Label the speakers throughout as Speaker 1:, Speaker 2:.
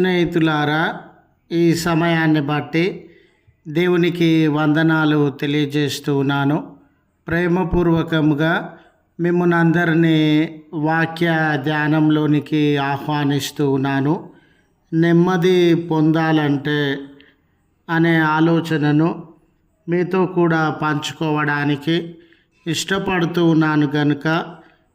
Speaker 1: స్నేహితులారా ఈ సమయాన్ని బట్టి దేవునికి వందనాలు తెలియజేస్తూ ఉన్నాను. ప్రేమపూర్వకంగా మిమ్మల్ని అందరినీ వాక్య ధ్యానంలోనికి ఆహ్వానిస్తూ ఉన్నాను. నెమ్మది పొందాలంటే అనే ఆలోచనను మీతో కూడా పంచుకోవడానికి ఇష్టపడుతూ ఉన్నాను కనుక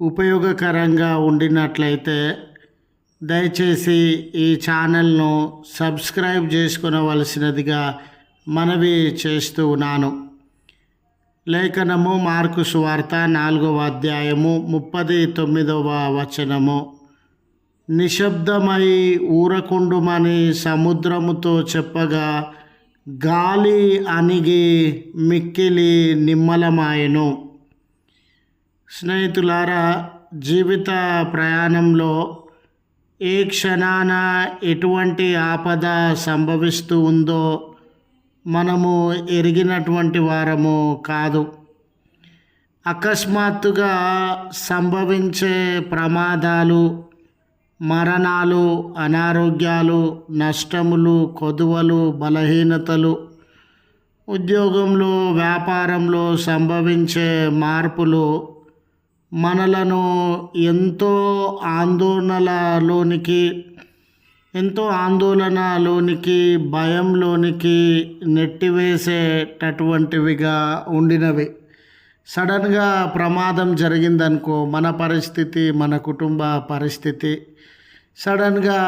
Speaker 1: ఉపయోగకరంగా ఉండినట్లయితే దయచేసి ఈ ఛానల్ను సబ్స్క్రైబ్ చేసుకునవలసినదిగా మనవి చేస్తూ ఉన్నాను. లేఖనము మార్కు సువార్త నాలుగవ అధ్యాయము ముప్పది తొమ్మిదవ వచనము. నిశ్శబ్దమై ఊరకుండుమని సముద్రముతో చెప్పగా గాలి అణిగి మిక్కిలి నిమ్మలమాయను. స్నేహితులారా జీవిత ప్రయాణంలో ఏ క్షణాన ఎటువంటి ఆపద సంభవిస్తూ ఉందో మనము ఎరిగినటువంటి వారము కాదు. అకస్మాత్తుగా సంభవించే ప్రమాదాలు మరణాలు అనారోగ్యాలు నష్టములు కొదువలు బలహీనతలు ఉద్యోగంలో వ్యాపారంలో సంభవించే మార్పులు మనలను ఎంతో ఆందోళనలోనికి ఎంతో ఆందోళనలోనికి భయంలోనికి నెట్టివేసేటటువంటివిగా ఉండినవి. సడన్గా ప్రమాదం జరిగిందనుకో మన పరిస్థితి మన కుటుంబ పరిస్థితి సడన్గా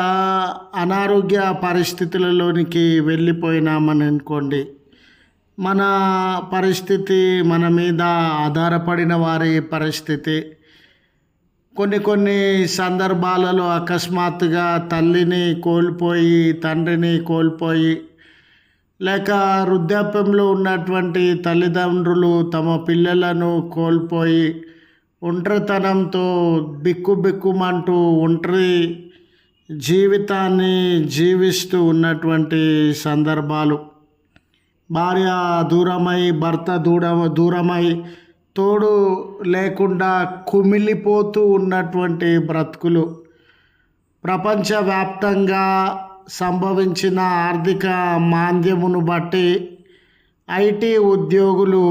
Speaker 1: అనారోగ్య పరిస్థితులలోనికి వెళ్ళిపోయినామని అనుకోండి మన పరిస్థితి మన మీద ఆధారపడిన వారి పరిస్థితి. కొన్ని కొన్ని సందర్భాలలో అకస్మాత్తుగా తల్లిని కోల్పోయి తండ్రిని కోల్పోయి లేక వృద్ధాప్యంలో ఉన్నటువంటి తల్లిదండ్రులు తమ పిల్లలను కోల్పోయి ఒంటరితనంతో బిక్కు బిక్కుమంటూ ఒంటరి జీవితాన్ని జీవిస్తూ ఉన్నటువంటి సందర్భాలు. భార్య దూరమై భర్త దూర దూరమై తోడు లేకుండా కుమిలిపోతూ ఉన్నటువంటి బ్రతుకులు. ప్రపంచవ్యాప్తంగా సంభవించిన ఆర్థిక మాంద్యమును బట్టి ఐటీ ఉద్యోగులు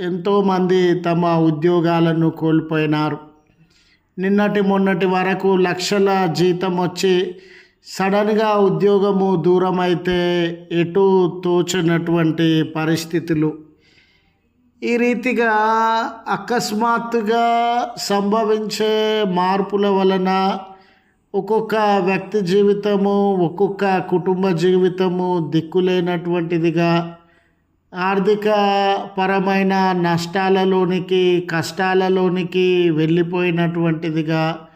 Speaker 1: ఎంతోమంది తమ ఉద్యోగాలను కోల్పోయినారు. నిన్నటి మొన్నటి వరకు లక్షల జీతం వచ్చి సడన్గా ఉద్యోగము దూరం అయితే ఎటు తోచినటువంటి పరిస్థితులు. ఈ రీతిగా అకస్మాత్తుగా సంభవించే మార్పుల వలన ఒక్కొక్క వ్యక్తి జీవితము ఒక్కొక్క కుటుంబ జీవితము దిక్కులేనటువంటిదిగా ఆర్థిక పరమైన నష్టాలలోనికి కష్టాలలోనికి వెళ్ళిపోయినటువంటిదిగా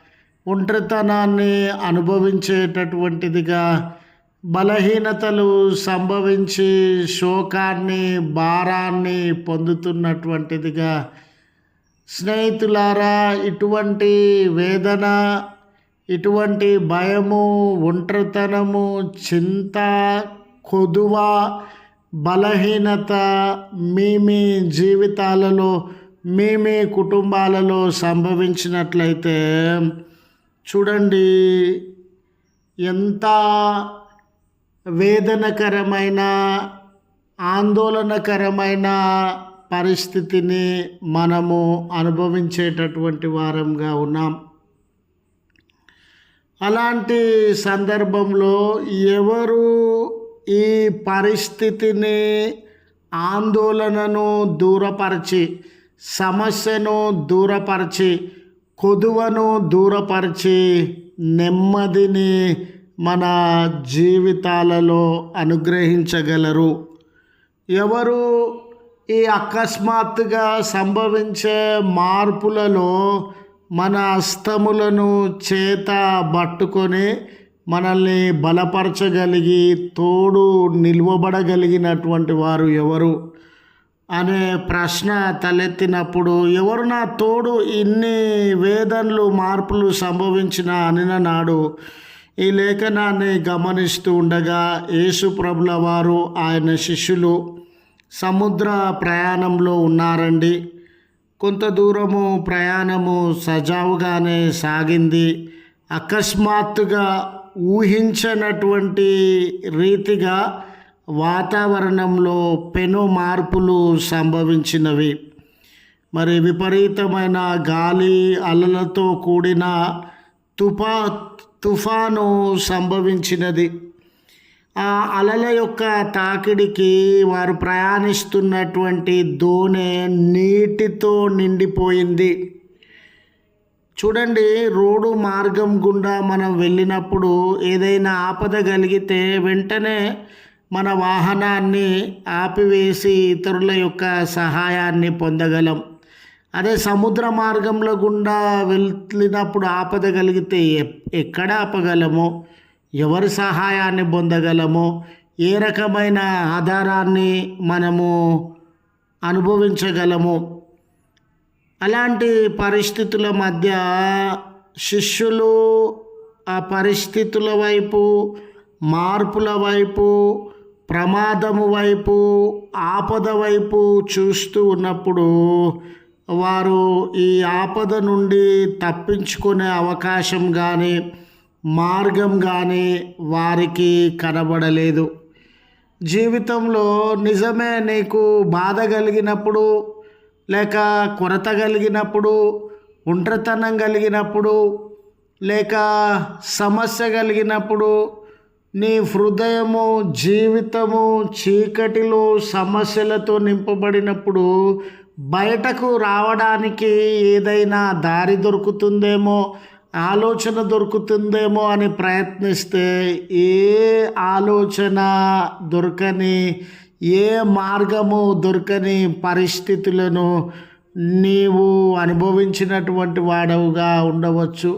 Speaker 1: ఒంటరితనాన్ని అనుభవించేటటువంటిదిగా బలహీనతలు సంభవించి శోకాన్ని భారాన్ని పొందుతున్నటువంటిదిగా స్నేహితులారా ఇటువంటి వేదన ఇటువంటి భయము ఒంటరితనము చింత కొదువ బలహీనత మీ మీ జీవితాలలో మీ మీ కుటుంబాలలో సంభవించినట్లయితే చూడండి. ఎంత వేదనకరమైన ఆందోళనకరమైన పరిస్థితిని మనము అనుభవించేటటువంటి వారంగా ఉన్నాం. అలాంటి సందర్భంలో ఎవరు ఈ పరిస్థితిని ఆందోళనను దూరపరిచి సమస్యను దూరపరిచి కొదువను దూరపరిచి నెమ్మదిని మన జీవితాలలో అనుగ్రహించగలరు. ఎవరు ఈ అకస్మాత్తుగా సంభవించే మార్పులలో మన అస్తములను చేత పట్టుకొని మనల్ని బలపరచగలిగి తోడు నిల్వబడగలిగినటువంటి వారు ఎవరు? అనే ప్రశ్న తలెత్తినప్పుడు ఎవరు నా తోడు ఇన్ని వేదనలు మార్పులు సంభవించిన అనిన నాడు ఈ లేఖనాన్ని గమనిస్తూ ఉండగా యేసు ప్రభుల వారు ఆయన శిష్యులు సముద్ర ప్రయాణంలో ఉన్నారండి. కొంత దూరము ప్రయాణము సజావుగానే సాగింది. అకస్మాత్తుగా ఊహించనటువంటి రీతిగా వాతావరణంలో పెను మార్పులు సంభవించినవి. మరి విపరీతమైన గాలి అలలతో కూడిన తుఫా తుఫాను సంభవించినది. ఆ అలల యొక్క తాకిడికి వారు ప్రయాణిస్తున్నటువంటి దోణె నీటితో నిండిపోయింది. చూడండి రోడ్డు మార్గం గుండా మనం వెళ్ళినప్పుడు ఏదైనా ఆపద కలిగితే వెంటనే మన వాహనాన్ని ఆపివేసి ఇతరుల యొక్క సహాయాన్ని పొందగలం. అదే సముద్ర మార్గంలో గుండా వెళ్ళినప్పుడు ఆపద కలిగితే ఎక్కడ ఆపగలము? ఎవరి సహాయాన్ని పొందగలము? ఏ రకమైన ఆధారాన్ని మనము అనుభవించగలము? అలాంటి పరిస్థితుల మధ్య శిష్యులు ఆ పరిస్థితుల వైపు మార్పుల వైపు ప్రమాదము వైపు ఆపద వైపు చూస్తూ ఉన్నప్పుడు వారు ఈ ఆపద నుండి తప్పించుకునే అవకాశం కానీ మార్గం కానీ వారికి కనబడలేదు. జీవితంలో నిజమే నీకు బాధ కలిగినప్పుడు లేక కొరత కలిగినప్పుడు ఒంటరితనం కలిగినప్పుడు లేక సమస్య కలిగినప్పుడు నీ హృదయము జీవితము చీకటిలో సమస్యలతో నింపబడినప్పుడు బయటకు రావడానికి ఏదైనా దారి దొరుకుతుందేమో ఆలోచన దొరుకుతుందేమో అని ప్రయత్నిస్తే ఏ ఆలోచన దొరకని ఏ మార్గము దొరకని పరిస్థితులను నీవు అనుభవించినటువంటి వాడవుగా ఉండవచ్చు.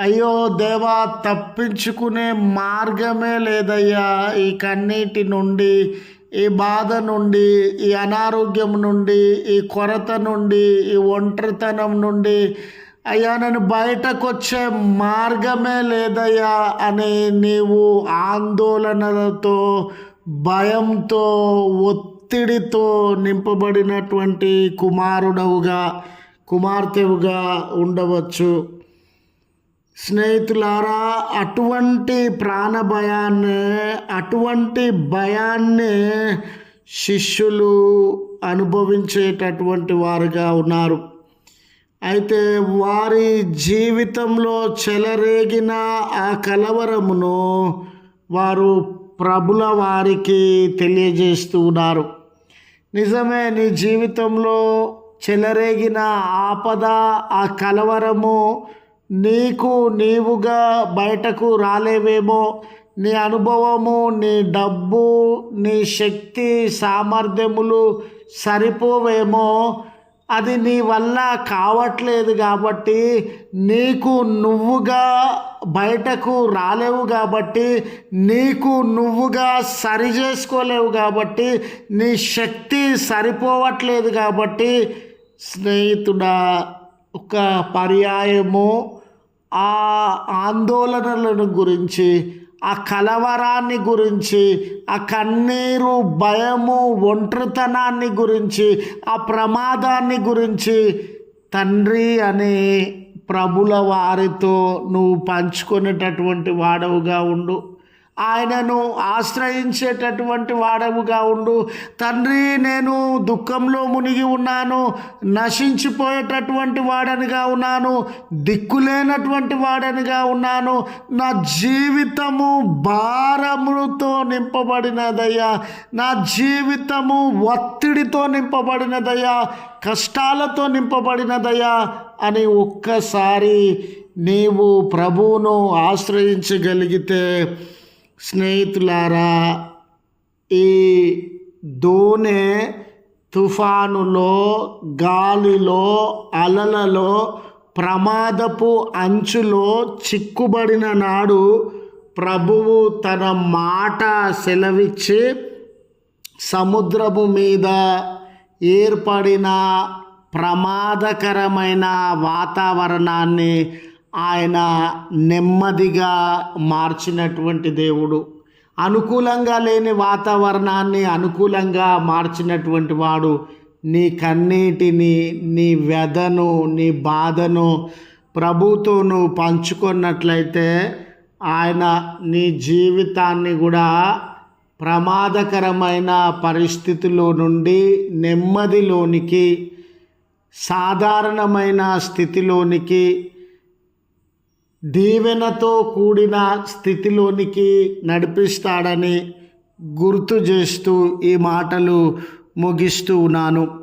Speaker 1: అయ్యో దేవా తప్పించుకునే మార్గమే లేదయ్యా. ఈ కన్నీటి నుండి ఈ బాధ నుండి ఈ అనారోగ్యం నుండి ఈ కొరత నుండి ఈ ఒంటరితనం నుండి అయ్యా నేను బయటకు వచ్చే మార్గమే లేదయ్యా అని నీవు ఆందోళనలతో భయంతో ఒత్తిడితో నింపబడినటువంటి కుమారుడవుగా కుమార్తెవుగా ఉండవచ్చు. స్నేహితులారా అటువంటి ప్రాణ భయాన్ని అటువంటి భయాన్ని శిష్యులు అనుభవించేటటువంటి వారుగా ఉన్నారు. అయితే వారి జీవితంలో చెలరేగిన ఆ కలవరమును వారు ప్రభుల వారికి తెలియజేస్తూ ఉన్నారు. నిజమే నీ జీవితంలో చెలరేగిన ఆపద ఆ కలవరము నీకు నీవుగా బయటకు రాలేవేమో? నీ అనుభవము నీ డబ్బు నీ శక్తి సామర్థ్యములు సరిపోవేమో? అది నీ వల్ల కావట్లేదు కాబట్టి నీకు నువ్వుగా బయటకు రాలేవు కాబట్టి నీకు నువ్వుగా సరి చేసుకోలేవు కాబట్టి నీ శక్తి సరిపోవట్లేదు కాబట్టి స్నేహితుడా ఒక పర్యాయము ఆ ఆందోళనలను గురించి ఆ కలవరాన్ని గురించి ఆ కన్నీరు భయము ఒంటరితనాన్ని గురించి ఆ ప్రమాదాన్ని గురించి తండ్రి అనే ప్రభుల వారితో నువ్వు పంచుకునేటటువంటి వాడవుగా ఉండు. ఆయనను ఆశ్రయించేటటువంటి వాడవుగా ఉండు. తండ్రి నేను దుఃఖంలో మునిగి ఉన్నాను. నశించిపోయేటటువంటి వాడనిగా ఉన్నాను. దిక్కులేనటువంటి వాడనిగా ఉన్నాను. నా జీవితము భారముతో నింపబడినదయ్యా. నా జీవితము ఒత్తిడితో నింపబడినదయ్యా. కష్టాలతో నింపబడినదయ్యా అని ఒక్కసారి నీవు ప్రభువును ఆశ్రయించగలిగితే స్నేహితులారా ఈ దోణె తుఫానులో గాలిలో అలలలో ప్రమాదపు అంచులో చిక్కుబడిన నాడు ప్రభువు తన మాట సెలవిచ్చి సముద్రము మీద ఏర్పడిన ప్రమాదకరమైన వాతావరణాన్ని ఆయన నెమ్మదిగా మార్చినటువంటి దేవుడు. అనుకూలంగా లేని వాతావరణాన్ని అనుకూలంగా మార్చినటువంటి వాడు నీ కన్నీటిని నీ వ్యధను నీ బాధను ప్రభుతో నువ్వు పంచుకున్నట్లయితే ఆయన నీ జీవితాన్ని కూడా ప్రమాదకరమైన పరిస్థితిలో నుండి నెమ్మదిలోనికి సాధారణమైన స్థితిలోనికి దీవెనతో కూడిన స్థితిలోనికి నడిపిస్తాడని గుర్తు చేస్తూ ఈ మాటలు ముగిస్తూ ఉన్నాను.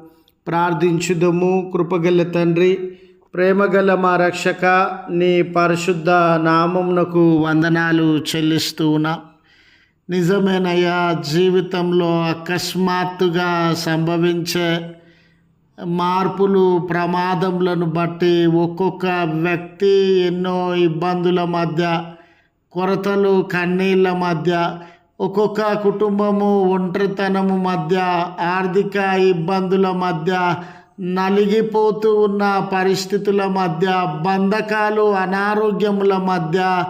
Speaker 1: ప్రార్థించుదము. కృపగల తండ్రి ప్రేమగల మా రక్షక నీ పరిశుద్ధ నామమునకు వందనాలు చెల్లిస్తూ ఉన్నా. నిజమేనయ్యా జీవితంలో అకస్మాత్తుగా సంభవించే మార్పులు ప్రమాదములను బట్టి ఒక్కొక్క వ్యక్తి ఎన్నో ఇబ్బందుల మధ్య కొరతలు కన్నీళ్ళ మధ్య ఒక్కొక్క కుటుంబము ఒంటరితనము మధ్య ఆర్థిక ఇబ్బందుల మధ్య నలిగిపోతూ ఉన్న పరిస్థితుల మధ్య బంధకాలు అనారోగ్యముల మధ్య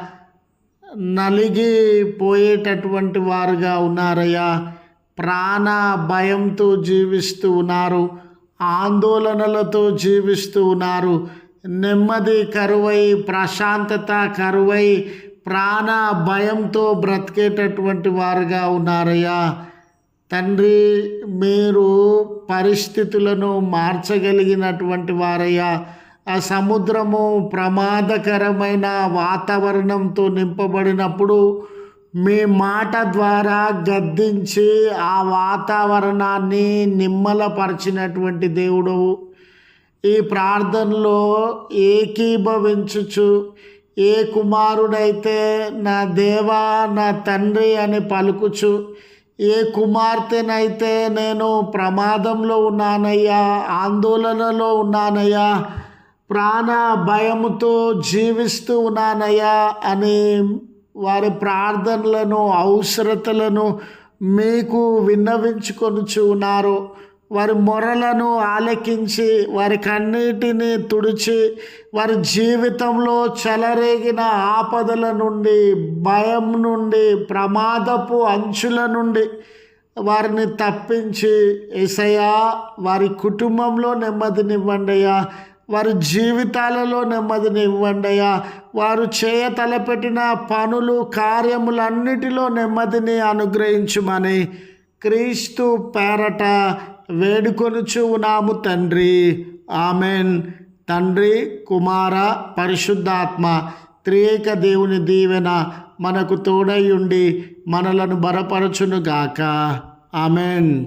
Speaker 1: నలిగిపోయేటటువంటి వారుగా ఉన్నారయ్యా. ప్రాణ భయంతో జీవిస్తూ ఉన్నారు. ఆందోళనలతో జీవిస్తూ ఉన్నారు. నెమ్మది కరువై ప్రశాంతత కరువై ప్రాణ భయంతో బ్రతికేటటువంటి వారుగా ఉన్నారయ్యా. తండ్రి మీరు పరిస్థితులను మార్చగలిగినటువంటి వారయ్యా. ఆ సముద్రము ప్రమాదకరమైన వాతావరణంతో నింపబడినప్పుడు మీ మాట ద్వారా గద్దించి ఆ వాతావరణాన్ని నిమ్మలపరిచినటువంటి దేవుడు ఈ ప్రార్థనలో ఏకీభవించుచు ఏ కుమారుడైతే నా దేవా నా తండ్రి అని పలుకుచు ఏ కుమార్తెనైతే నేను ప్రమాదంలో ఉన్నానయ్యా ఆందోళనలో ఉన్నానయ్యా ప్రాణ భయముతో జీవిస్తూ ఉన్నానయ్యా అని వారి ప్రార్థనలను అవసరతలను మీకు విన్నవించుకొనుచు ఉన్నారు. వారి మొరలను ఆలకించి వారి కన్నీటిని తుడిచి వారి జీవితంలో చెలరేగిన ఆపదల నుండి భయం నుండి ప్రమాదపు అంచుల నుండి వారిని తప్పించి ఎసయా వారి కుటుంబంలో నెమ్మదినివ్వండియా వారి జీవితాలలో నెమ్మదిని ఇవ్వండియా వారు చేయ తలపెట్టిన పనులు కార్యములన్నిటిలో నెమ్మదిని అనుగ్రహించుమని క్రీస్తు పేరట వేడుకొనుచు ఉన్నాము తండ్రి. ఆమెన్. తండ్రి కుమార పరిశుద్ధాత్మ త్రియేక దేవుని దీవెన మనకు తోడై ఉండి మనలను బలపరచునుగాక. ఆమెన్.